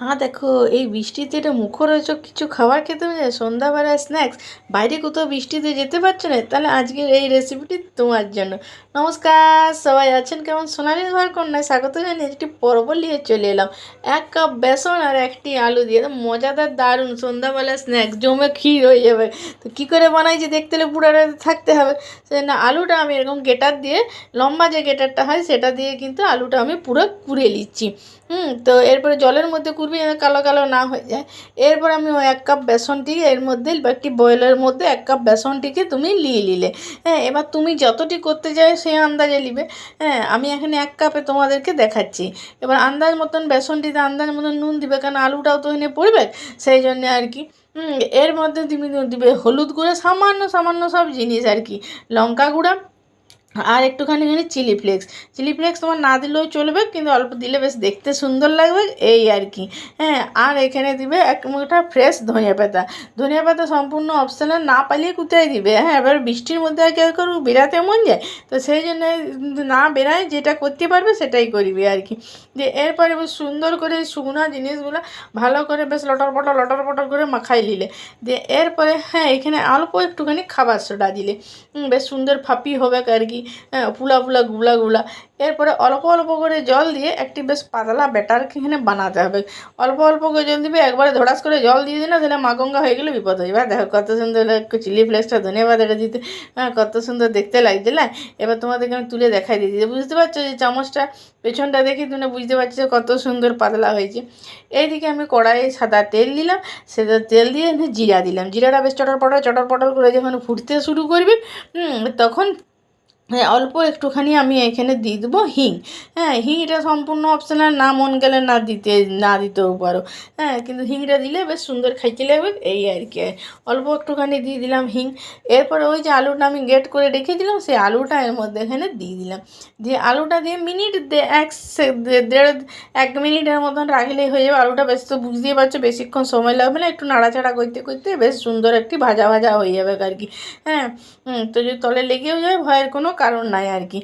হ্যাঁ দেখো, এই বৃষ্টিতে এটা মুখরোচক কিছু খাবার খেতে হবে সন্ধ্যাবেলা স্ন্যাক্স বাইরে কোথাও বৃষ্টিতে যেতে পারছ না, তাহলে আজকের এই রেসিপিটি তোমার জন্য। নমস্কার, সবাই আছেন কেমন? সোনালি ঘর কন্যায় স্বাগত জানিয়ে একটি পর্ব নিয়ে চলে এলাম। এক কাপ বেসন আর একটি আলু দিয়ে মজাদার দারুণ সন্ধ্যাবেলা স্ন্যাক্স জমে ক্ষীর হয়ে যাবে। তো কী করে বানাইছি দেখতে হলে পুরো থাকতে হবে? সেজন্য আলুটা আমি এরকম গেটার দিয়ে, লম্বা যে গেটারটা হয় সেটা দিয়ে কিন্তু আলুটা আমি পুরো কুড়ে নিচ্ছি। হুম, তো এরপরে জলের মধ্যে কুড়বি যেন কালো কালো না হয়ে যায়। এরপর আমি ওই এক কাপ বেসনটিকে এর মধ্যে, একটি বয়েলের মধ্যে এক কাপ বেসনটিকে তুমি নিয়ে নিলে। হ্যাঁ এবার তুমি যতটি করতে চাই সেই আন্দাজে নিবে। হ্যাঁ আমি এখানে এক কাপে তোমাদেরকে দেখাচ্ছি। এবার আন্দাজ মতন বেসনটিতে আন্দাজ মতন নুন দিবে, কারণ আলুটাও তো এনে পড়বে, সেই জন্যে আর কি। এর মধ্যে তুমি দিবে হলুদ গুঁড়ো, সামান্য সামান্য সব জিনিস আর কি। লঙ্কা গুঁড়া আর একটুখানি এখানে চিলি ফ্লেক্স চিলি ফ্লেক্স তোমার না দিলেও চলবে, কিন্তু অল্প দিলে বেশ দেখতে সুন্দর লাগবে, এই আর কি। হ্যাঁ আর এখানে দিবে এক মুঠা ফ্রেশ ধনিয়া পাতা। ধনিয়া পাতা সম্পূর্ণ অপশনাল না পালিয়ে কোথায় দিবে? হ্যাঁ এবার বৃষ্টির মধ্যে আর কেউ কেউ বেরাতে মন যায়, তো সেই জন্য না বেরায় যেটা করতে পারবে সেটাই করবি আর কি। যে এরপরে বেশ সুন্দর করে শুকনো জিনিসগুলো ভালো করে বেশ লটর পটর লটর পটর করে মাখাই নিলে। দিয়ে এরপরে হ্যাঁ এখানে অল্প একটুখানি খাবার সোডা দিলে। বেশ সুন্দর ফাপি হবে আর কি। ফুলা ফুলা, গুলা গুলা। এরপরে অল্প অল্প করে জল দিয়ে একটি বেশ পাতলা ব্যাটারকে এখানে বানাতে হবে। অল্প অল্প করে জল দিবে, একবারে ধড়াস করে জল দিয়ে না, তাহলে মাগঙ্গা হয়ে গেলে বিপদ হয়ে যাবে। দেখো কত সুন্দর একটু চিলি ফ্লেক্সটা, ধন্যবাদ এটা দিতে। হ্যাঁ কত সুন্দর দেখতে লাগছে, না? এবার তোমাদেরকে আমি তুলে দেখাই দিয়েছি বুঝতে পারছ যে চামচটা পেছনটা দেখে তুমি বুঝতে পারছ যে কত সুন্দর পাতলা হয়েছে। এইদিকে আমি কড়াইয়ে সাদা তেল দিলাম সেটা তেল দিয়ে জিরা দিলাম। জিরাটা বেশ চটর পটর চটর পটর করে যখন ফুটতে শুরু করবি তখন হ্যাঁ অল্প একটুখানি আমি এখানে দিয়ে দেবো হিং। হ্যাঁ হিংটা সম্পূর্ণ অপশনাল না মন গেলে না দিতে, না দিতেও পারো। হ্যাঁ কিন্তু হিংটা দিলে বেশ সুন্দর খাইতে লাগবে, এই আর কি। অল্প একটুখানি দিয়ে দিলাম হিং। এরপরে ওই যে আলুটা আমি গেট করে রেখেছিলাম সেই আলুটা এর মধ্যে এখানে দিয়ে দিলাম। দিয়ে আলুটা দিয়ে মিনিট এক দেড়, এক মিনিটের মতন রাখলেই হয়ে যাবে। আলুটা বেশ তো বুঝতেই পারছ, বেশিক্ষণ সময় লাগবে না, একটু নাড়াচাড়া করতে করতে বেশ সুন্দর একটি ভাজা ভাজা হয়ে যাবে আর কি। হ্যাঁ তো যদি তলে লেগেও যায়, ভয়ের কোনো কারণ নাই আর কি।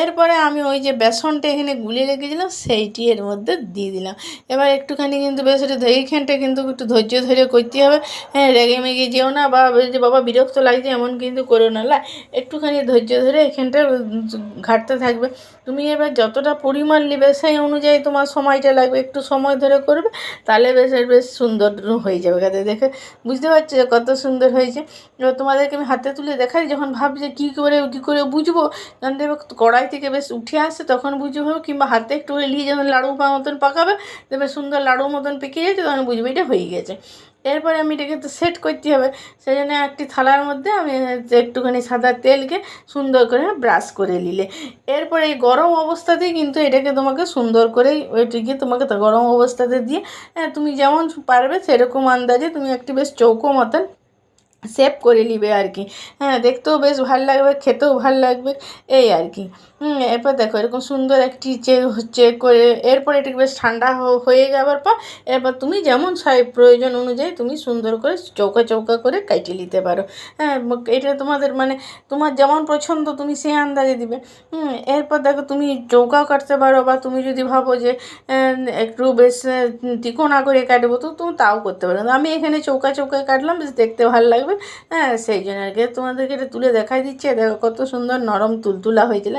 এরপরে আমি ওই যে বেসনটা এখানে গুলিয়ে রেখেছিলাম, সেইটি এর মধ্যে দিয়ে দিলাম। এবার একটুখানি কিন্তু বেশ এটা এইখানটা কিন্তু একটু ধৈর্য ধরে করতে হবে। হ্যাঁ রেগে মেগে যেও না, বা যে, বাবা, বিরক্ত লাগছে, এমন কিন্তু করো না, লা। একটুখানি ধৈর্য ধরে এখানটা ঘাটতে থাকবে। তুমি এবার যতটা পরিমাণ নেবে, সেই অনুযায়ী তোমার সময়টা লাগবে। একটু সময় ধরে করবে, তাহলে বেশ বেশ সুন্দর হয়ে যাবে। কাজে দেখে বুঝতে পারছ কত সুন্দর হয়েছে। এবার তোমাদেরকে আমি হাতে তুলে দেখাই, যখন ভাবছি কী করে কী করে বুঝব যখন দেখবে কড়াই থেকে বেশ উঠে আসছে তখন বুঝব কিংবা হাতে একটু নিয়ে যখন লাড়ু পা মতন পাকাবে দেখবে সুন্দর লাড়ু মতন পেকে যাচ্ছে তখন বুঝবে এটা হয়ে গেছে। এরপরে আমি এটাকে তো সেট করতে হবে সেই জন্য একটি থালার মধ্যে আমি একটুখানি সাদা তেলকে সুন্দর করে ব্রাশ করে নিলে। এরপরে এই গরম অবস্থাতেই কিন্তু এটাকে তোমাকে সুন্দর করে ওইটিকে তোমাকে গরম অবস্থাতে দিয়ে হ্যাঁ, তুমি যেমন পারবে সেরকম আন্দাজে তুমি একটি বেশ চৌকো মতন শেপ করে নিবে আর কি। হ্যাঁ দেখতেও বেশ ভালো লাগবে, খেতেও ভালো লাগবে, এই আর কি। হুম, এরপর দেখো, এরকম সুন্দর একটি চেক চেক করে, এরপর এটাকে বেশ ঠান্ডা হয়ে যাওয়ার পর এরপর তুমি যেমন প্রয়োজন অনুযায়ী তুমি সুন্দর করে চৌকা চৌকা করে কাটিয়ে নিতে পারো। হ্যাঁ এটা তোমাদের মানে তোমার যেমন পছন্দ তুমি সেই আন্দাজে দিবে। হুম, এরপর দেখো তুমি চৌকাও কাটতে পারো বা তুমি যদি ভাবো যে একটু বেশ তিকোনা করে কাটবো, তো তুমি তাও করতে পারো। আমি এখানে চৌকা চৌকা কাটলাম, বেশ দেখতে ভালো লাগবে হ্যাঁ সেই জন্য আর কি। তোমাদেরকে এটা তুলে দেখাই দিচ্ছে। দেখো কত সুন্দর নরম তুলতুলা হয়েছিল।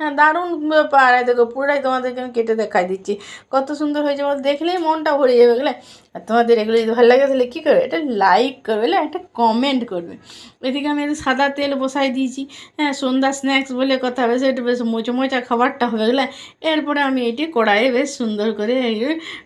হ্যাঁ দারুণ ব্যাপার। দেখো পুরোটাই তোমাদেরকে আমি কেটে দেখাই দিচ্ছি। কত সুন্দর হয়েছে বলো, দেখলেই মনটা ভরে যাবে বুঝলে? আর তোমাদের এগুলো যদি ভালো লাগে তাহলে কী করবে? এটা লাইক করবে বুঝলে? একটা কমেন্ট করবে। এদিকে আমি সাদা তেল বসাই দিয়েছি। হ্যাঁ সন্ধ্যা স্ন্যাক্স বলে কথা বেশ একটু বেশ মোচো মোচা খাবারটা হবে গেলে এরপরে আমি এটি কড়াইয়ে বেশ সুন্দর করে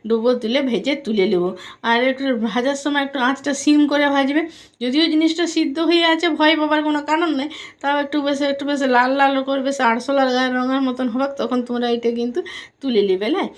ডুবো তুলে ভেজে তুলে নেব। আর একটু ভাজার সময় একটু আঁচটা সিম করে ভাজবে। যদিও জিনিসটা সিদ্ধ হয়ে আছে ভয় পাবার কোনো কারণ নেই তাও একটু বেশ একটু বেশ লাল লাল করে বেশ আরশোলার গায়ের রঙের মতন হবে তখন তোমরা এটা কিন্তু তুলে নেবে হ্যাঁ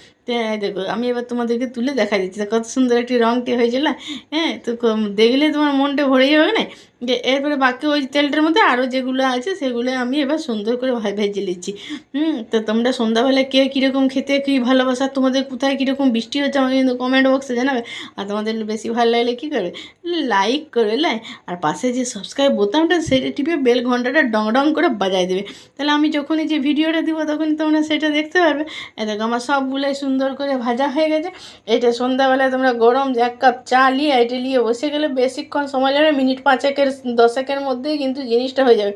দেখো, আমি এবার তোমাদেরকে তুলে দেখা দিচ্ছি। কত সুন্দর একটি রঙটি হয়েছিল না? হ্যাঁ তো দেখলে তোমার মনটা ভরে যাবে, না? যে এরপরে বাকি ওই তেলটার মধ্যে আরও যেগুলো আছে, সেগুলো আমি এবার সুন্দর করে ভা- ভেজে নিচ্ছি হুম, তো তোমরা সন্ধ্যাবেলা কে কীরকম খেতে, কী ভালোবাসা, তোমাদের কোথায় কীরকম বৃষ্টি হচ্ছে, আমাকে কিন্তু কমেন্ট বক্সে জানাবে। আর তোমাদের বেশি ভালো লাগলে কী করবে? লাইক করবে লাই আর পাশে যে সাবস্ক্রাইব বোতামটা সেটা টিপে বেল ঘন্টাটা ডং ডং করে বাজায় দেবে। তাহলে আমি যখনই যে ভিডিওটা দিব, তখনই তোমরা সেটা দেখতে পারবে। দেখো, আমার সবগুলোই সুন্দর সুন্দর করে ভাজা হয়ে গেছে। এটা সন্ধ্যাবেলায় তোমরা গরম এক কাপ চা নিয়ে এটা নিয়ে বসে গেলে বেশিক্ষণ সময় লাগবে, মিনিট পাঁচেকের, দশেকের মধ্যেই কিন্তু জিনিসটা হয়ে যাবে।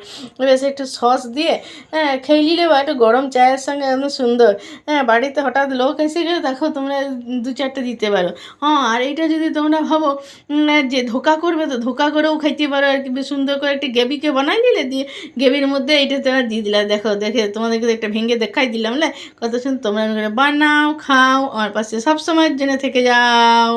বেশ একটু সস দিয়ে হ্যাঁ খেয়ে নিলে বা একটু গরম চায়ের সঙ্গে একদম সুন্দর। হ্যাঁ বাড়িতে হঠাৎ লোক এসে গেলে দেখো তোমরা দু চারটে দিতে পারো। হ্যাঁ আর এইটা যদি তোমরা ভাবো যে ধোকা করবে তো ধোকা করেও খাইতে পারো আর কি সুন্দর করে একটি গ্রেভিকে বানাই নিলে দিয়ে গ্রেভির মধ্যে এইটা তোমরা দিয়ে দিলা। দেখো, দেখে তোমাদেরকে একটা ভেঙে দেখাই দিলাম, না? কত সুন্দর তোমরা বানাও খাও আমার পাশে সব সময়ের জন্য থেকে যাও